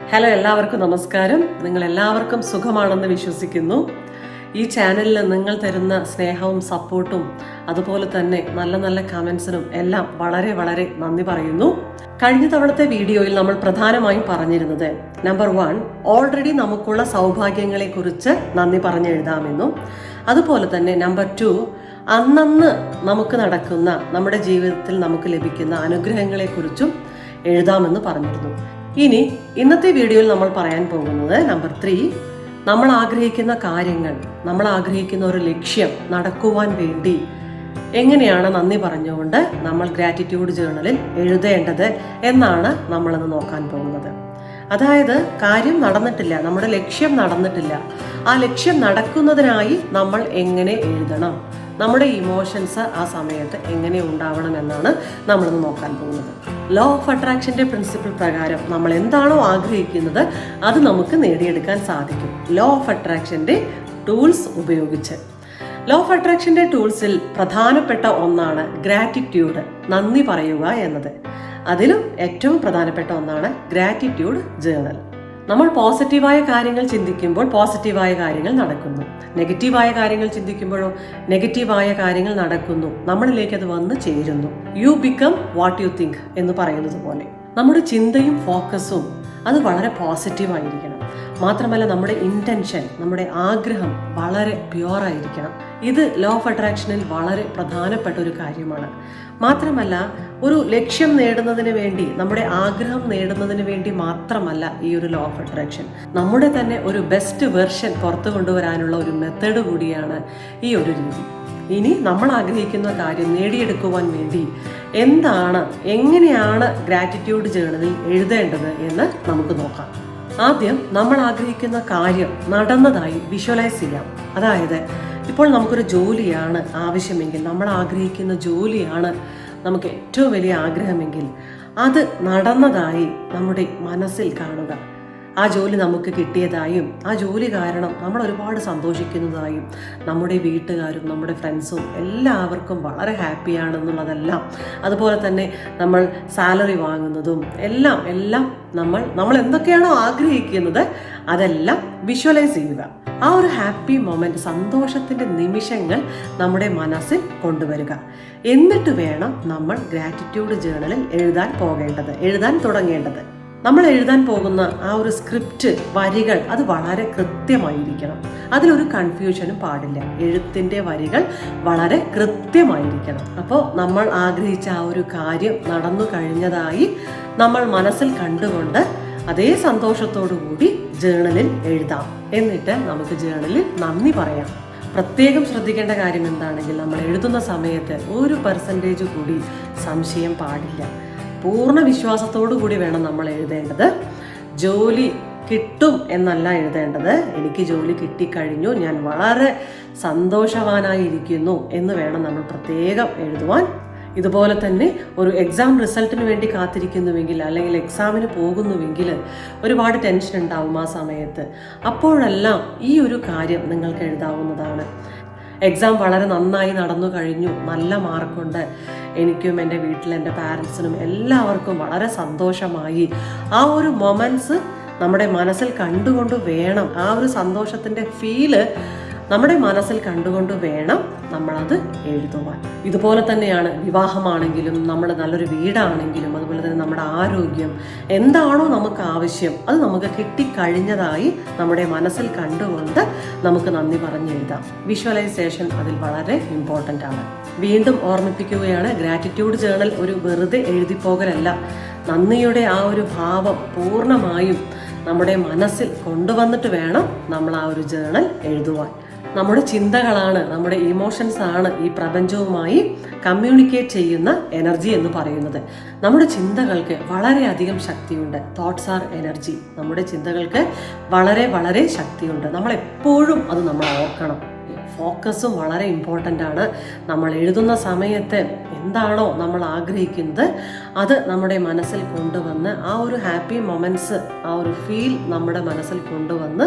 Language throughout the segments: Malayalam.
ഹലോ എല്ലാവർക്കും നമസ്കാരം. നിങ്ങൾ എല്ലാവർക്കും സുഖമാണെന്ന് വിശ്വസിക്കുന്നു. ഈ ചാനലിൽ നിങ്ങൾ തരുന്ന സ്നേഹവും സപ്പോർട്ടും അതുപോലെ തന്നെ നല്ല നല്ല കമൻസിനും എല്ലാം വളരെ വളരെ നന്ദി പറയുന്നു. കഴിഞ്ഞ തവണത്തെ വീഡിയോയിൽ നമ്മൾ പ്രധാനമായും പറഞ്ഞിരുന്നത് നമ്പർ വൺ ഓൾറെഡി നമുക്കുള്ള സൗഭാഗ്യങ്ങളെക്കുറിച്ച് നന്ദി പറഞ്ഞെഴുതാമെന്നും. അതുപോലെ തന്നെ നമ്പർ ടു അന്നന്ന് നമുക്ക് നടക്കുന്ന നമ്മുടെ ജീവിതത്തിൽ നമുക്ക് ലഭിക്കുന്ന അനുഗ്രഹങ്ങളെക്കുറിച്ചും എഴുതാമെന്ന് പറഞ്ഞിരുന്നു. ഇനി ഇന്നത്തെ വീഡിയോയിൽ നമ്മൾ പറയാൻ പോകുന്നത് നമ്പർ ത്രീ നമ്മൾ ആഗ്രഹിക്കുന്ന കാര്യങ്ങൾ നമ്മൾ ആഗ്രഹിക്കുന്ന ഒരു ലക്ഷ്യം നടക്കുവാൻ വേണ്ടി എങ്ങനെയാണ് നന്ദി പറഞ്ഞുകൊണ്ട് നമ്മൾ ഗ്രാറ്റിറ്റ്യൂഡ് ജേർണലിൽ എഴുതേണ്ടത് എന്നാണ് നമ്മളിന്ന് നോക്കാൻ പോകുന്നത്. അതായത് കാര്യം നടന്നിട്ടില്ല നമ്മുടെ ലക്ഷ്യം നടന്നിട്ടില്ല. ആ ലക്ഷ്യം നടക്കുന്നതിനായി നമ്മൾ എങ്ങനെ എഴുതണം? നമ്മുടെ ഇമോഷൻസ് ആ സമയത്ത് എങ്ങനെ ഉണ്ടാവണം എന്നാണ് നമ്മളിന്ന് നോക്കാൻ പോകുന്നത്. ലോ ഓഫ് അട്രാക്ഷന്റെ പ്രിൻസിപ്പിൾ പ്രകാരം നമ്മൾ എന്താണോ ആഗ്രഹിക്കുന്നത് അത് നമുക്ക് നേടിയെടുക്കാൻ സാധിക്കും. ലോ ഓഫ് അട്രാക്ഷന്റെ ടൂൾസ് ഉപയോഗിച്ച്. ലോ ഓഫ് അട്രാക്ഷന്റെ ടൂൾസിൽ പ്രധാനപ്പെട്ട ഒന്നാണ് ഗ്രാറ്റിറ്റ്യൂഡ് നന്ദി പറയുക എന്നത്. അതിലും ഏറ്റവും പ്രധാനപ്പെട്ട ഒന്നാണ് ഗ്രാറ്റിറ്റ്യൂഡ് ജേണൽ നമ്മൾ പോസിറ്റീവായ കാര്യങ്ങൾ ചിന്തിക്കുമ്പോൾ പോസിറ്റീവായ കാര്യങ്ങൾ നടക്കുന്നു. നെഗറ്റീവായ കാര്യങ്ങൾ ചിന്തിക്കുമ്പോഴോ നെഗറ്റീവായ കാര്യങ്ങൾ നടക്കുന്നു. നമ്മളിലേക്ക് അത് വന്ന് ചേരുന്നു. You become what you think എന്ന് പറയുന്നത് പോലെ. നമ്മുടെ ചിന്തയും ഫോക്കസും അത് വളരെ പോസിറ്റീവ് ആയിരിക്കണം. മാത്രമല്ല നമ്മുടെ ഇന്റൻഷൻ നമ്മുടെ ആഗ്രഹം വളരെ പ്യുവറായിരിക്കണം ഇത് ലോ ഓഫ് അട്രാക്ഷനിൽ വളരെ പ്രധാനപ്പെട്ട ഒരു കാര്യമാണ്. മാത്രമല്ല ഒരു ലക്ഷ്യം നേടുന്നതിന് വേണ്ടി നമ്മുടെ ആഗ്രഹം നേടുന്നതിന് വേണ്ടി മാത്രമല്ല ഈ ഒരു ലോ ഓഫ് അട്രാക്ഷൻ നമ്മുടെ തന്നെ ഒരു ബെസ്റ്റ് വെർഷൻ പുറത്തു കൊണ്ടുവരാനുള്ള ഒരു മെത്തേഡ് കൂടിയാണ് ഈ ഒരു രീതി. ഇനി നമ്മൾ ആഗ്രഹിക്കുന്ന കാര്യം നേടിയെടുക്കുവാൻ വേണ്ടി എന്താണ് എങ്ങനെയാണ് ഗ്രാറ്റിറ്റ്യൂഡ് ജേണലിൽ എഴുതേണ്ടത് എന്ന് നമുക്ക് നോക്കാം. ആദ്യം നമ്മൾ ആഗ്രഹിക്കുന്ന കാര്യം നടന്നതായി വിഷ്വലൈസ് ചെയ്യാം. അതായത് ഇപ്പോൾ നമുക്കൊരു ജോലിയാണ് ആവശ്യമെങ്കിൽ നമ്മൾ ആഗ്രഹിക്കുന്ന ജോലിയാണ് നമുക്ക് ഏറ്റവും വലിയ ആഗ്രഹമെങ്കിൽ അത് നടന്നതായി നമ്മുടെ മനസ്സിൽ കാണുക. ആ ജോലി നമുക്ക് കിട്ടിയതായും ആ ജോലി കാരണം നമ്മൾ ഒരുപാട് സന്തോഷിക്കുന്നതായും നമ്മുടെ വീട്ടുകാരും നമ്മുടെ ഫ്രണ്ട്സും എല്ലാവർക്കും വളരെ ഹാപ്പിയാണെന്നുള്ളതെല്ലാം അതുപോലെ തന്നെ നമ്മൾ സാലറി വാങ്ങുന്നതും എല്ലാം എല്ലാം നമ്മൾ നമ്മൾ എന്തൊക്കെയാണോ ആഗ്രഹിക്കുന്നത് അതെല്ലാം വിഷ്വലൈസ് ചെയ്യുക. ആ ഒരു ഹാപ്പി മൊമെന്റ് സന്തോഷത്തിന്റെ നിമിഷങ്ങൾ നമ്മുടെ മനസ്സിൽ കൊണ്ടുവരിക. എന്നിട്ട് വേണം നമ്മൾ ഗ്രാറ്റിറ്റ്യൂഡ് ജേണലിൽ എഴുതാൻ പോകേണ്ടത് എഴുതാൻ തുടങ്ങേണ്ടത്. നമ്മൾ എഴുതാൻ പോകുന്ന ആ ഒരു സ്ക്രിപ്റ്റ് വരികൾ അത് വളരെ കൃത്യമായിരിക്കണം. അതിലൊരു കൺഫ്യൂഷനും പാടില്ല. എഴുത്തിന്റെ വരികൾ വളരെ കൃത്യമായിരിക്കണം. അപ്പോൾ നമ്മൾ ആഗ്രഹിച്ച ആ ഒരു കാര്യം നടന്നു കഴിഞ്ഞതായി നമ്മൾ മനസ്സിൽ കണ്ടുകൊണ്ട് അതേ സന്തോഷത്തോടു കൂടി ജേണലിൽ എഴുതാം. എന്നിട്ട് നമുക്ക് ജേണലിൽ നന്ദി പറയാം. പ്രത്യേകം ശ്രദ്ധിക്കേണ്ട കാര്യം എന്താണെങ്കിൽ നമ്മൾ എഴുതുന്ന സമയത്ത് ഒരു പെർസെന്റേജ് കൂടി സംശയം പാടില്ല. പൂർണ വിശ്വാസത്തോടു കൂടി വേണം നമ്മൾ എഴുതേണ്ടത്. ജോലി കിട്ടും എന്നല്ല എഴുതേണ്ടത്. എനിക്ക് ജോലി കിട്ടിക്കഴിഞ്ഞു ഞാൻ വളരെ സന്തോഷവാനായിരിക്കുന്നു എന്ന് വേണം നമ്മൾ പ്രത്യേകം എഴുതുവാൻ. ഇതുപോലെ തന്നെ ഒരു എക്സാം റിസൾട്ടിന് വേണ്ടി കാത്തിരിക്കുന്നുവെങ്കിൽ അല്ലെങ്കിൽ എക്സാമിന് പോകുന്നുവെങ്കിൽ ഒരുപാട് ടെൻഷൻ ഉണ്ടാവും ആ സമയത്ത്. അപ്പോഴെല്ലാം ഈ ഒരു കാര്യം നിങ്ങൾക്ക് എഴുതാവുന്നതാണ്. എക്സാം വളരെ നന്നായി നടന്നു കഴിഞ്ഞു. നല്ല മാർക്കുണ്ട്. എനിക്കും എന്റെ വീട്ടിൽ എന്റെ പാരൻസിനും എല്ലാവർക്കും വളരെ സന്തോഷമായി. ആ ഒരു മൊമെന്റ്സ് നമ്മുടെ മനസ്സിൽ കണ്ടുകൊണ്ട് വേണം. ആ ഒരു സന്തോഷത്തിന്റെ ഫീൽ നമ്മുടെ മനസ്സിൽ കണ്ടുകൊണ്ട് വേണം നമ്മളത് എഴുതുവാൻ. ഇതുപോലെ തന്നെയാണ് വിവാഹമാണെങ്കിലും നമ്മൾ നല്ലൊരു വീടാണെങ്കിലും അതുപോലെ തന്നെ നമ്മുടെ ആരോഗ്യം എന്താണോ നമുക്ക് ആവശ്യം അത് നമുക്ക് കിട്ടിക്കഴിഞ്ഞതായി നമ്മുടെ മനസ്സിൽ കണ്ടുകൊണ്ട് നമുക്ക് നന്ദി പറഞ്ഞെഴുതാം വിഷ്വലൈസേഷൻ അതിൽ വളരെ ഇമ്പോർട്ടന്റ് ആണ്. വീണ്ടും ഓർമ്മിപ്പിക്കുകയാണ് ഗ്രാറ്റിറ്റ്യൂഡ് ജേണൽ ഒരു വെറുതെ എഴുതിപ്പോകലല്ല നന്ദിയുടെ ആ ഒരു ഭാവം പൂർണമായും നമ്മുടെ മനസ്സിൽ കൊണ്ടുവന്നിട്ട് വേണം നമ്മൾ ആ ഒരു ജേണൽ എഴുതുവാൻ. നമ്മുടെ ചിന്തകളാണ് നമ്മുടെ ഇമോഷൻസ് ആണ് ഈ പ്രപഞ്ചവുമായി കമ്മ്യൂണിക്കേറ്റ് ചെയ്യുന്ന എനർജി എന്ന് പറയുന്നത്. നമ്മുടെ ചിന്തകൾക്ക് വളരെയധികം ശക്തിയുണ്ട്. തോട്ട്സ് ആർ എനർജി നമ്മുടെ ചിന്തകൾക്ക് വളരെ വളരെ ശക്തിയുണ്ട്. നമ്മൾ എപ്പോഴും അത് നമ്മൾ ഓർക്കണം. ഫോക്കസും വളരെ ഇമ്പോർട്ടന്റ് ആണ്. നമ്മൾ എഴുതുന്ന സമയത്ത് എന്താണോ നമ്മൾ ആഗ്രഹിക്കുന്നത് അത് നമ്മുടെ മനസ്സിൽ കൊണ്ടുവന്ന് ആ ഒരു ഹാപ്പി മൊമെന്റ്സ് ആ ഒരു ഫീൽ നമ്മുടെ മനസ്സിൽ കൊണ്ടുവന്ന്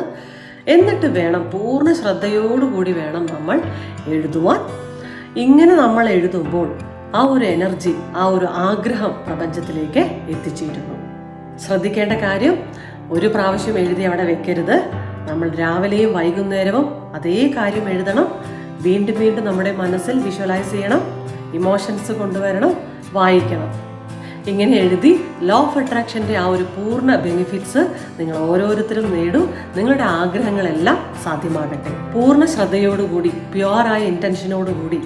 എന്നിട്ട് വേണം പൂർണ ശ്രദ്ധയോടുകൂടി വേണം നമ്മൾ എഴുതുവാൻ. ഇങ്ങനെ നമ്മൾ എഴുതുമ്പോൾ ആ ഒരു എനർജി ആ ഒരു ആഗ്രഹം പ്രപഞ്ചത്തിലേക്ക് എത്തിച്ചേരുന്നു. ശ്രദ്ധിക്കേണ്ട കാര്യം ഒരു പ്രാവശ്യം എഴുതി അവിടെ വെക്കരുത്. നമ്മൾ രാവിലെയും വൈകുന്നേരവും അതേ കാര്യം എഴുതണം. വീണ്ടും വീണ്ടും നമ്മുടെ മനസ്സിൽ വിഷ്വലൈസ് ചെയ്യണം. ഇമോഷൻസ് കൊണ്ടുവരണം. വായിക്കണം. ഇങ്ങനെ എഴുതി ലോ ഓഫ് അട്രാക്ഷന്റെ ആ ഒരു പൂർണ ബെനിഫിറ്റ്സ് നിങ്ങൾ ഓരോരുത്തരും നേടും. നിങ്ങളുടെ ആഗ്രഹങ്ങളെല്ലാം സാധ്യമാകട്ടെ. പൂർണ ശ്രദ്ധയോടുകൂടി പ്യുവറായ ഇന്റൻഷനോടുകൂടി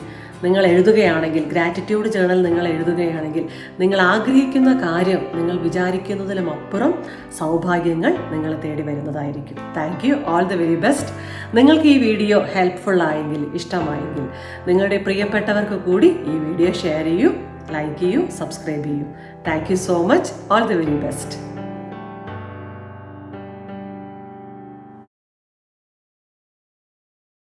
നിങ്ങൾ എഴുതുകയാണെങ്കിൽ ഗ്രാറ്റിറ്റ്യൂഡ് ജേണൽ നിങ്ങൾ എഴുതുകയാണെങ്കിൽ നിങ്ങൾ ആഗ്രഹിക്കുന്ന കാര്യം നിങ്ങൾ വിചാരിക്കുന്നതിലും അപ്പുറം സൗഭാഗ്യങ്ങൾ നിങ്ങൾ തേടി വരുന്നതായിരിക്കും. Thank you all the very best നിങ്ങൾക്ക് ഈ വീഡിയോ ഹെൽപ്ഫുൾ ആയെങ്കിൽ ഇഷ്ടമായെങ്കിൽ നിങ്ങളുടെ പ്രിയപ്പെട്ടവർക്ക് കൂടി ഈ വീഡിയോ ഷെയർ ചെയ്യൂ. ലൈക്ക് ചെയ്യൂ സബ്സ്ക്രൈബ് ചെയ്യൂ thank you so much all the very best